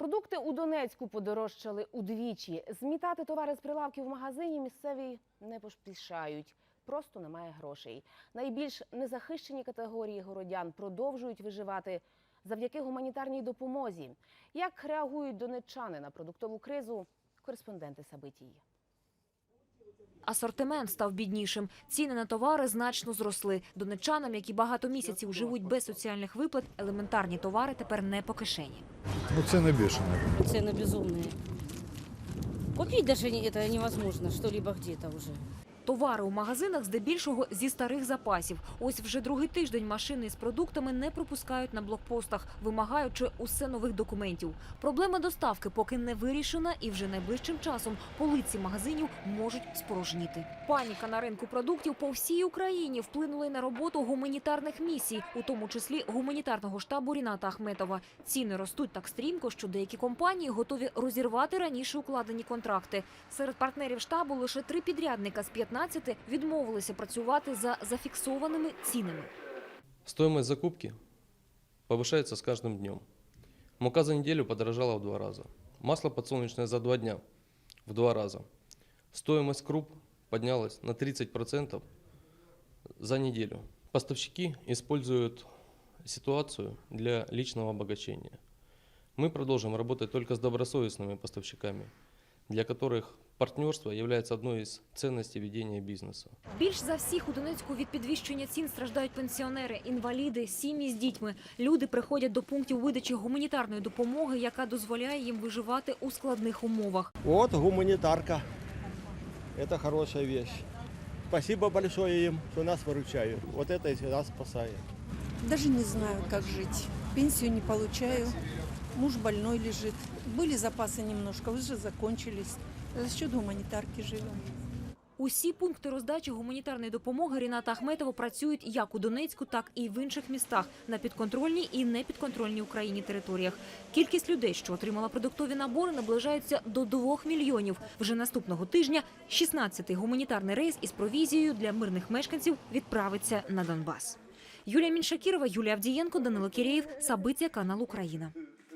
Продукти у Донецьку подорожчали удвічі. Змітати товари з прилавків в магазині місцеві не поспішають. Просто немає грошей. Найбільш незахищені категорії городян продовжують виживати завдяки гуманітарній допомозі. Як реагують донеччани на продуктову кризу? Кореспонденти Сабитії. Асортимент став біднішим. Ціни на товари значно зросли. Донеччанам, які багато місяців живуть без соціальних виплат, елементарні товари тепер не по кишені. Ну, цены бешеные. Цены безумные. Купить даже не- это невозможно, что-либо где-то уже. Товари у магазинах здебільшого зі старих запасів. Ось вже другий тиждень машини з продуктами не пропускають на блокпостах, вимагаючи усе нових документів. Проблема доставки поки не вирішена, і вже найближчим часом полиці магазинів можуть спорожніти. Паніка на ринку продуктів по всій Україні вплинула на роботу гуманітарних місій, у тому числі гуманітарного штабу Ріната Ахметова. Ціни ростуть так стрімко, що деякі компанії готові розірвати раніше укладені контракти. Серед партнерів штабу лише три підрядника з 15 відмовилися працювати за зафіксованими цінами. Стоимость закупки повышается с каждым днем. Мука за неделю подорожала в два раза. Масло подсолнечное за два дня в два раза. Стоимость круп поднялась на 30% за неделю. Поставщики используют ситуацию для личного обогащения. Мы продолжим работать только с добросовестными поставщиками, для которых партнерство является одной из ценностей ведения бизнеса. Більш за всіх у Донецьку від підвищення цін страждають пенсіонери, інваліди, сім'ї з дітьми. Люди приходять до пунктів видачі гуманітарної допомоги, яка дозволяє їм виживати у складних умовах. Вот гуманитарка. Это хорошая вещь. Спасибо большое им, что нас выручают. Вот это и нас спасает. Даже не знаю, как жить. Пенсию не получаю. Муж больной лежит. Были запасы немножко, уже закончились. За счет гуманитарки живем. Усі пункти роздачі гуманітарної допомоги Ріната Ахметова працюють як у Донецьку, так і в інших містах на підконтрольній і непідконтрольній Україні територіях. Кількість людей, що отримала продуктові набори, наближається до 2 мільйонів. Вже наступного тижня 16-й гуманітарний рейс із провізією для мирних мешканців відправиться на Донбас. Юлія Міншакірова, Юлія Авдієнко, Данило Кірєєв, Сабиття, канал Україна.